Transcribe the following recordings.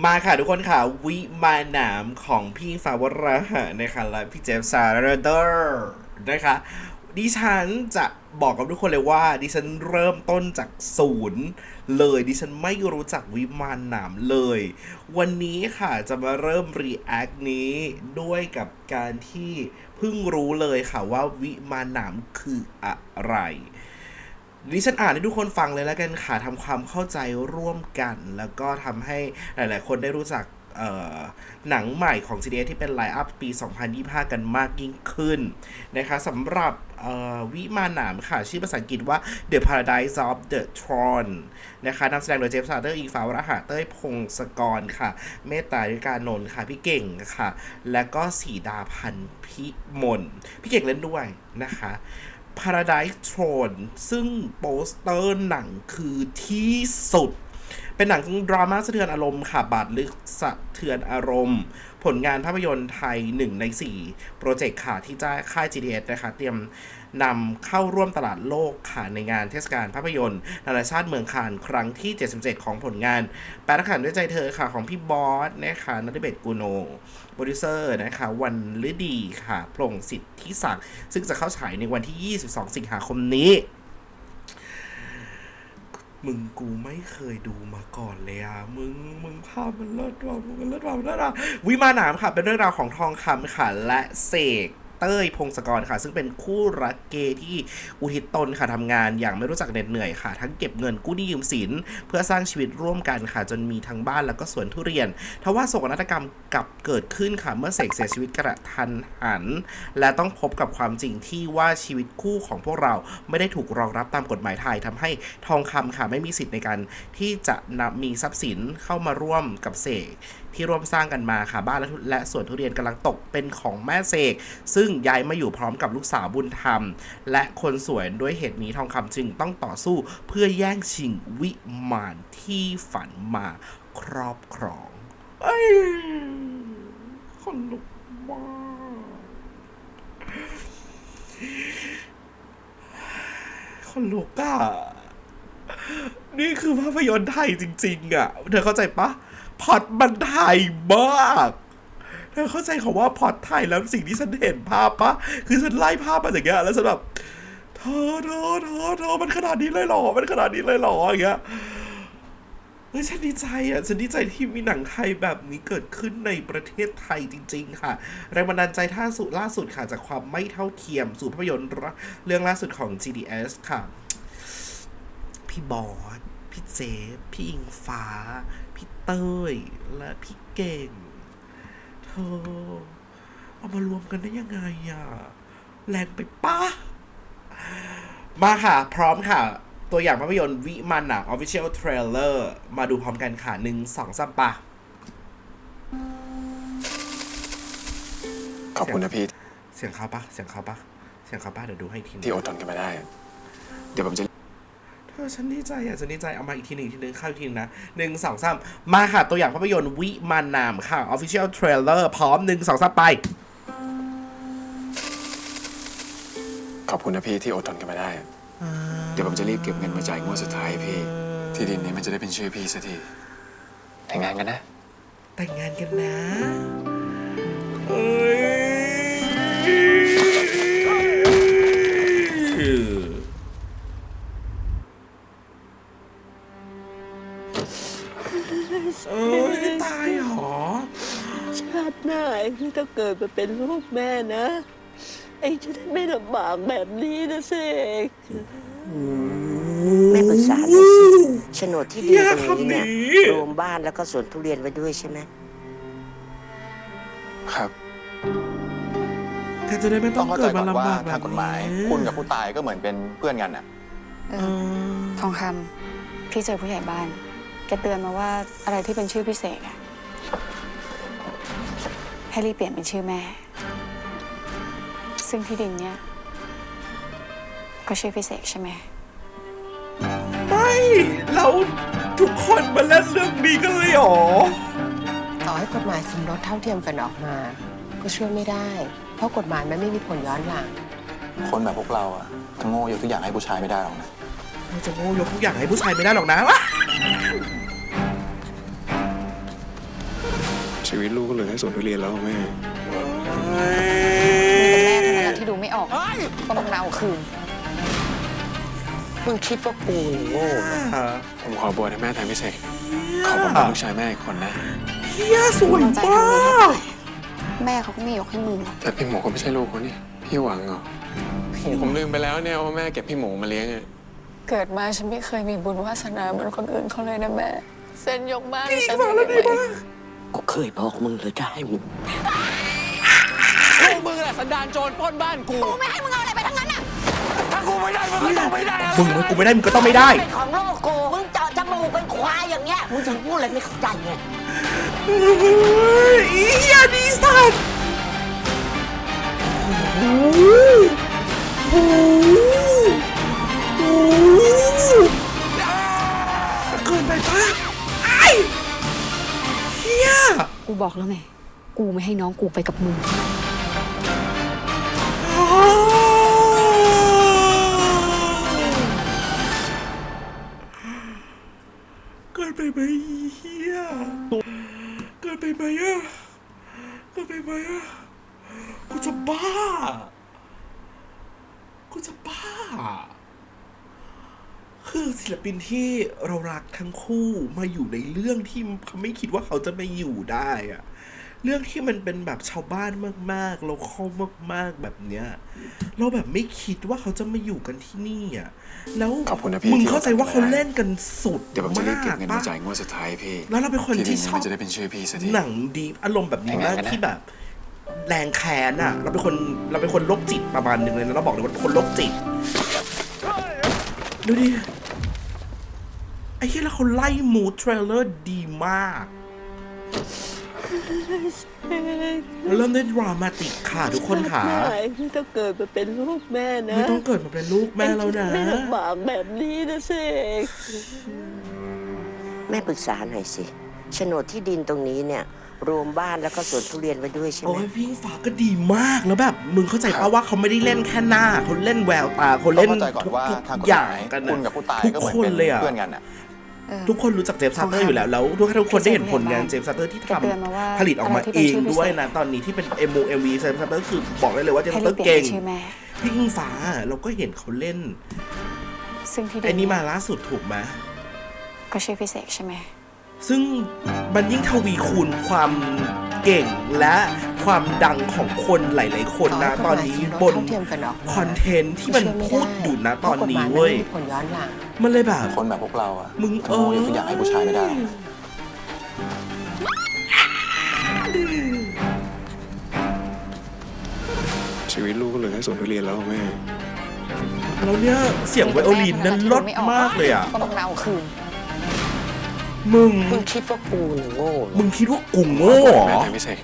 มาค่ะทุกคนค่ะ วิมาหนามของพี่ฟาวราหะนะคะและพี่เจฟซาร์เดอร์นะคะดิฉันจะบอกกับทุกคนเลยว่า ดิฉันเริ่มต้นจากศูนย์เลยดิฉันไม่รู้จักวิมานหนามเลย วันนี้ค่ะจะมาเริ่ม react นี้ด้วยกับการที่เพิ่งรู้เลยค่ะว่าวิมานหนามคืออะไร ดิฉันอ่านให้ทุกคนฟังเลยแล้วกันค่ะทำความเข้าใจร่วมกัน แล้วก็ทำให้หลาย ๆ คนได้รู้จักหนังใหม่ของ GDS ที่เป็นไลน์อัพปี 2025 กันมากยิ่งขึ้นนะคะสำหรับวิมานหนามค่ะ ชื่อภาษาอังกฤษว่า The Paradise of the Tron นะคะนำแสดงโดยเจฟซาเตอร์อิงฟ้าวรหะเต้ยพงศกรค่ะ เมตตาริกานนท์ค่ะ พี่เก่งค่ะ และก็สีดาพันธ์พิมลพี่เก่งเล่นด้วยนะคะ Paradise Throne ซึ่งโปสเตอร์หนังคือที่สุด เป็นหนังดราม่าสะเทือนอารมณ์ค่ะ บาดลึกสะเทือนอารมณ์ ผลงานภาพยนตร์ไทย 1 ใน 4 โปรเจกต์ค่ะที่จะค่าย GDS นะคะ เตรียมนำเข้าร่วมตลาดโลกค่ะในงานเทศกาลภาพยนตร์นานาชาติเมืองคานครั้งที่ 77 ของผลงานแปลขันด้วยใจเธอค่ะของพี่บอสนะคะนัทเบศกุโนโปรดิวเซอร์นะคะวันฤดีค่ะพลงสิทธิศักดิ์ซึ่งจะเข้าฉายในวันที่ 22 สิงหาคมนี้ มึงกูไม่เคยดูมาก่อนเลยอะ มึง มึงภาพมันเลิศว่ะมึงมันเลิศว่ะมันเลิศว่ะวิมานหนามค่ะ เป็นเรื่องราวของทองคำค่ะ และเสก เต้ยพงศกรค่ะ ซึ่งเป็นคู่รักเกย์ที่อุทิศตนค่ะทำงานอย่างไม่รู้จักเหน็ดเหนื่อยค่ะ ทั้งเก็บเงินกู้หนี้ยืมสิน เพื่อสร้างชีวิตร่วมกันค่ะ จนมีทั้งบ้านแล้วก็สวนทุเรียนทว่าโศกนาฏกรรมกลับเกิดขึ้นค่ะ เมื่อเสกเสียชีวิตกระทันหัน และต้องพบกับความจริงที่ว่าชีวิตคู่ของพวกเราไม่ได้ถูกรองรับตามกฎหมายไทยทำให้ทองคำค่ะไม่มีสิทธิ์ในการที่จะนำมีทรัพย์สินเข้ามาร่วมกับเสก ที่ร่วมสร้างกันมาค่ะ บ้านและและสวนทุเรียนกำลังตกเป็นของแม่เสก ซึ่งย้ายมาอยู่พร้อมกับลูกสาวบุญธรรม และคนสวยด้วยเหตุนี้ทองคำจึงต้องต่อสู้เพื่อแย่งชิงวิมานที่ฝันมาครอบครองเอ้ยคนลุกมากคนลุกอะนี่คือภาพยนตร์ไทยจริง ๆอะเธอเข้าใจปะ พอดมันไทยมากเธอเข้าใจคำว่าพอดไทยแล้วสิ่งที่ฉันเห็นภาพปะคือฉันไล่ภาพมาอย่างเงี้ยแล้วฉันแบบเธอเธอเธอเธอมันขนาดนี้เลยเหรอ มันขนาดนี้เลยเหรออย่างเงี้ยเฮ้ยฉันดีใจอะฉันดีใจที่มีหนังไทยแบบนี้เกิดขึ้นในประเทศไทยจริง ๆ ค่ะแรงบันดาลใจท่าสุดล่าสุดค่ะ จากความไม่เท่าเทียม สู่ภาพยนตร์เรื่องล่าสุดของ GDS ค่ะ พี่บอสพี่เจฟพี่อิงฟ้า พี่เต้ยและพี่เก่ง เธอ เอามารวมกันได้ยังไงอะแรงไปปะมาค่ะ พร้อมค่ะ ตัวอย่างภาพยนตร์วิมานหนัง Official Trailer มาดูพร้อมกันค่ะหนึ่งสองสามปะขอบคุณนะพี่ เสียงเขาปะเสียงเขาปะเสียงเขาปะเดี๋ยวดูให้อีกทีหนึงที่อดทนกันมาได้ เดี๋ยวผมจะเธ อฉันดีใจอะฉันดีใจเอามาอีกทีหนึ่งอีกทีหนึงเข้าอีกทีหนึงนะหนึ่งสองสามมาค่ะ ตัวอย่างภาพยนตร์วิมานหนามค่ะ Official Trailer พร้อมหนึ่งสองสามไป ขอบคุณนะพี่ที่อดทนกันมาได้ เดี๋ยวผมจะรีบเก็บเงินมาจ่ายงวดสุดท้ายให้พี่ ที่ดินนี้มันจะได้เป็นชื่อพี่สักทีแต่งงานกันนะ แต่งงานกันนะเอ้ย หน้าไอ้ที่ต้องเกิดมาเป็นลูกแม่นะไอ้จะได้ไม่ลำบากแบบนี้นะเสกไม่ปรึกษาเลยสิโฉนดที่ดินอย่าตรงนี้เนี่ยทำหนีรวมบ้านแล้วก็สวนทุเรียนไว้ด้วยใช่ไหมครับ แกจะได้ไม่ต้ต้อองงเข้าเกิใจดก่มาอนลำว่าบากแบบทางกฎหมาย นี้คุณกับผู้ตายก็เหมือนเป็นเพื่อนกันน่ะ เออทองคำพี่เจอผู้ใหญ่บ้าน แกเตือนมาว่าอะไรที่เป็นชื่อพิเศษอะ ให้รีบเปลี่ยนเป็นชื่อแม่ ซึ่งที่ดินเนี่ย ก็ชื่อพิเศษใช่ไหม ไม่เราทุกคนมาเล่นเรื่องนี้กันเลยเหรอ ต่อให้กฎหมายสมรสเท่าเทียมกันออกมา ก็ช่วยไม่ได้ เพราะกฎหมายมันไม่มีผลย้อนหลังคนแบบพวกเราอะทั้งโง่ยกทุกอย่างให้ผู้ชายไม่ได้หรอกนะ เราจะโง่ยกทุกอย่างให้ผู้ชายไม่ได้หรอกนะวะ ชีวิตลูกก็เหลือแค่สวนทุเรียนแล้วแม่มีแต่แม่เท่านั้นแหละที่ดูไม่ออกว่ามึงมาเอาคืน มึงคิดว่ากูโง่เหรอผมขอบวชให้แม่แทนพี่เสกขอผมเป็นลูกชายแม่อีกคนนะ เฮียสวยมึงใจมาทำดีให้กไปแม่เขาก็ไม่ยกให้มึงหรอกแต่พี่หมูก็ไม่ใช่ลูกคนนี่พี่หวังเหรอผมลืมไปแล้วเนี่ยว่าแม่เก็บพี่หมูมาเลี้ยงอะเกิดมาฉันไม่เคยมีบุญวาสนาเหมือนคนอื่นเขาเลยนะแม่เส้นยกบ้านให้ฉันได้ไหม กูเคยบอกมึงเลยจะให้มึงพวกมึงแหละสันดานโจรปล้นบ้านกู กูไม่ให้มึงเอาอะไรไปทั้งนั้นอะถ้ากูไม่ได้มึงก็ต้องไม่ได้อะมึงกูไม่ได้มึงก็ต้องไม่ได้ เป็นของโลกกูมึงเจาะจมูกเป็นควายอย่างเงี้ย มึงถึงพูดอะไรไม่เข้าใจไงอีเฮียดีสัตว์โอ้โห กูบอกแล้วไง กูไม่ให้น้องกูไปกับมึง เกินไปไหมเฮียเกินไปไหมอะเกินไปไหมอะกูจะบ้า กูจะบ้า คือศิลปินที่เรารักทั้งคู่มาอยู่ในเรื่องที่เขาไม่คิดว่าเขาจะมาอยู่ได้อะเรื่องที่มันเป็นแบบชาวบ้านมากๆ เราเข้ามากๆแบบเนี้ย เราแบบไม่คิดว่าเขาจะมาอยู่กันที่นี่อะ แล้วขอบคุณนะพี่มึงที่เข้าใจว่าเขาเล่นกันสุดเดี๋ยวผมจะรีบเก็บมากเงินปะมาจ่ายงวดสุดท้ายให้พี่ แล้วเราเป็นคนที่ดิที่นชนี้อบมันจะได้เป็นชื่อพี่สักทีหนังดีอารมณ์แบบนี้มากยังไงกันนะที่แบบ แรงแค้นอะ เราเป็นคนเราเป็นคนโรคจิตประมาณหนึ่งเลยนะเราบอกเลยว่าคนโรคจิต ดูดิ ไอ้เหี้ยแล้วเขาไล่มูดเทรลเลอร์ดีมากแล้วเริ่มได้ดรามาติกค่ะทุกคนค่ะชาติหน้าไม่ต้องเกิดมาเป็นลูกแม่นะไม่ต้องเกิดมาเป็นลูกแม่แล้วนะ ไม่ลำบากแบบนี้นะเสกแม่ปรึกษาหน่อยสิโฉนดที่ดินตรงนี้เนี่ย รวมบ้านแล้วก็สวนทุเรียนไว้ด้วยใช่ไหโอ้มยพี่ฟ้าก็ดีมากแล้วแบบมึงเข้าใจป่าว่าเขาไม่ได้เล่นแค่หน้าเขาเล่นแววตาเขาเล่นเข้าใจก่อนทุกว่าทุกทางกฎอย่าหงมายกันคุณอะกับผู้ตายทุกก็เหมือนคนเป็นเลยอะเพื่อนกันอะเออทุกคนรู้จักเจมส์ซัตเตอร์อยู่แล้วแล้วทุกทุกคนได้เห็นผลงานเจมส์ซัตเตอร์ที่ทแกเตือนมาว่าำผลิตออกมาอะไรที่เอเป็นงชื่อพิเศษด้วยนะตอนนี้ที่เป็นเอ็มโเอ็มวีเจมส์ซัตเตอร์คือบอกได้เลยว่าเจมส์ให้ซัตเตรีอบร์เปลี่ยเก่งนเป็นชื่อแม่พี่อิงฟ้าเราก็เห็นเขาเล่นซึ่งที่ดิไอ้นี่มาล่าสุดถูกไหมก็ชื่อพิเศษใช่ไหม ซึ่งมันยิ่งทวีคูณความเก่งและความดังของคนหลาย ๆ คนนะตอนนี้บนเท่าเทียมกันออกมาคอนเทนต์ที่มันพูดอยู่นะตอนนี้พราะกฎหมายมัเว้ยไม่มีผลย้อนหลังมันเลยแบบคนแบบพวกเราอะมึงจะโง่ยกตัวอย่างให้ผู้ชายไม่ได้ชีวิตลูกก็เหลือแค่สวนทุเรียนแล้วแม่แล้วเนี่ยเสียงไวโอลินนั้นลดมากเลยอะว่ามึงมาเอาคืน มึง มึงคิดว่ากูเนี่ยโง่เหรอมึงคิดว่ากูโง่เหรแม่อแทนพี่เสก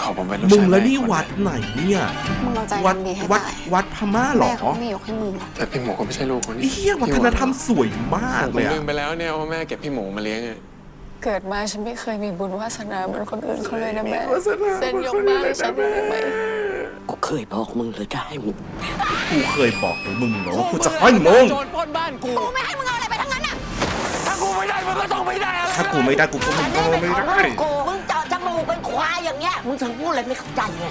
ขอผมเป็นลูกมึงชายแล้วม่นี่อีกควัดไหนเนี่ย มึงเอาใจวัดทำดีให้วัดตายวัดพม่าเหรแม่อเขาก็ไม่ยกให้มึงหรอกแต่พี่หมูก็ไม่ใช่ลูกคนนี้ไอ้เหี้ยวัฒนธรรมสวยมากผมเลยลือะมไปแล้วเนี่ยว่าแม่เก็บพี่หมูมาเลี้ยงอะเกิดมาฉันไม่เคยมีบุญวาสนาเหมือนคนอื่นเขาเลยนะแม่เส้นยกบ้านให้ฉันได้ไหมกูเคยบอกมึงเลยจะให้มึง กูเคยบอกกับมึงเนาะกูจะให้มึง โจรปล้นบ้านกูกูไม่ให้มึงเอา ไม่ได้มึงก็ต้องไม่ได้อะถ้ากูไม่ได้กูก็มึงก็แต่ไม่นี่เป็นของได้โลกกูมึงเจาะจมูกเป็นควายอย่างเงี้ย มึงถึงพูดอะไรไม่เข้าใจไง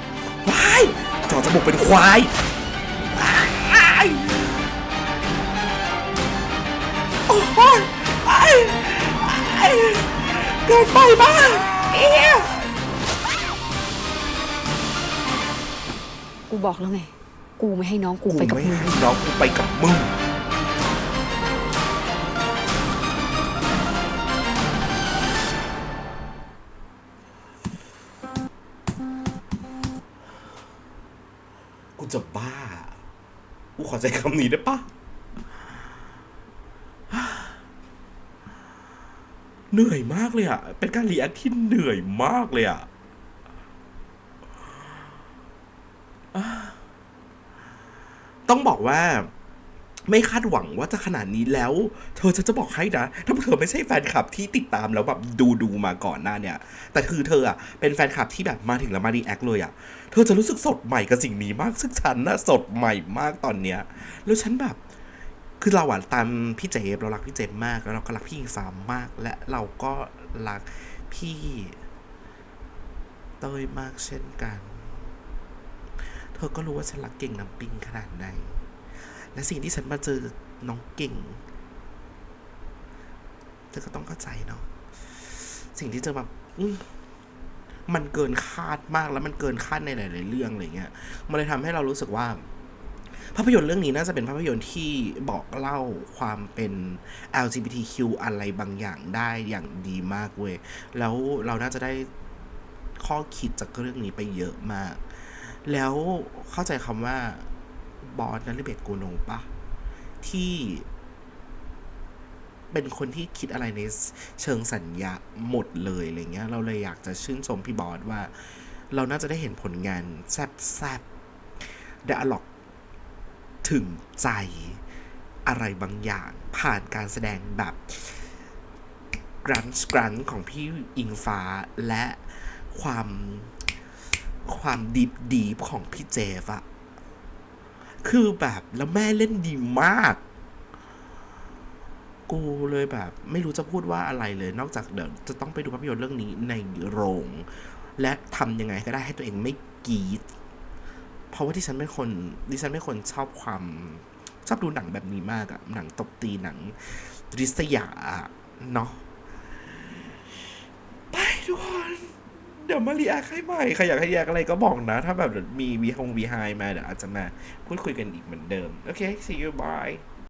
ว้ายจอจมูกเป็นควายอ้ายโอ้ยอ้ายอ้ายเกินไปบ้างเอ๊ะกูบอกแล้วไง กูไม่ให้น้องกูกูไปกับไม่มึง ให้น้องกูไปกับมึง ใจคำนี้ได้ปะเหนื่อยมากเลยอะเป็นการรีแอคที่เหนื่อยมากเลยอะต้องบอกว่า ไม่คาดหวังว่าจะขนาดนี้แล้ว เธอจะจะบอกให้นะ ถ้าเธอไม่ใช่แฟนคลับที่ติดตามแล้วแบบดูดูมาก่อนหน้าเนี่ย แต่คือเธออะเป็นแฟนคลับที่แบบมาถึงแล้วมาดีแอคเลยอะเธอจะรู้สึกสดใหม่กับสิ่งนี้มาก ซึ่งฉันน่ะสดใหม่มากตอนเนี้ย แล้วฉันแบบ คือเราอะตามพี่เจฟเรารักพี่เจฟมาก แล้วเราก็รักพี่อิงฟ้ามาก และเราก็รักพี่เต้ยมากเช่นกัน เธอก็รู้ว่าฉันรักเก่งน้ำปิงขนาดไหน และสิ่งที่ฉันมาเจอน้องเก่งเธอก็ต้องเข้าใจเนาะสิ่งที่เจอมาอืมมันเกินคาดมากแล้วมันเกินคาดในหลาย ๆ เรื่องอะไรเงี้ย มันเลยทำให้เรารู้สึกว่า ภาพยนตร์เรื่องนี้น่าจะเป็นภาพยนตร์ที่บอกเล่าความเป็น LGBTQ อะไรบางอย่างได้อย่างดีมากเว้ย แล้วเราน่าจะได้ข้อคิดจากเรื่องนี้ไปเยอะมาก แล้วเข้าใจคำว่า บอสนัลิเบตโกโนปะที่เป็นคนที่คิดอะไรในเชิงสัญญาหมดเลยอะไรเงี้ย เราเลยอยากจะชื่นชมพี่บอสว่า เราน่าจะได้เห็นผลงานแซบๆ d ดอะล็อกถึงใจอะไรบางอย่างผ่านการแสดงแบบกรันช์กรันของพี่อิงฟ้าและความความดีฟดีฟของพี่เจฟอะ คือแบบแล้วแม่เล่นดีมาก กูเลยแบบ ไม่รู้จะพูดว่าอะไรเลย นอกจากเดี๋ยวจะต้องไปดูภาพยนตร์เรื่องนี้ในโรง และทำยังไงก็ได้ให้ตัวเองไม่กรีดเพราะว่าที่ฉันเป็นคนดิฉันเป็นคนชอบความชอบดูหนังแบบนี้มากอะหนังตบตีหนังริษยาอะเนาะไปทุกคน เดี๋ยวมารีแอคให้ใหม่ใครอยากให้แยกอะไรก็บอกนะ ถ้าแบบมีวีฮงวีไฮมาเดี๋ยวอาจจะมาพูดคุยกันอีกเหมือนเดิม โอเค see you bye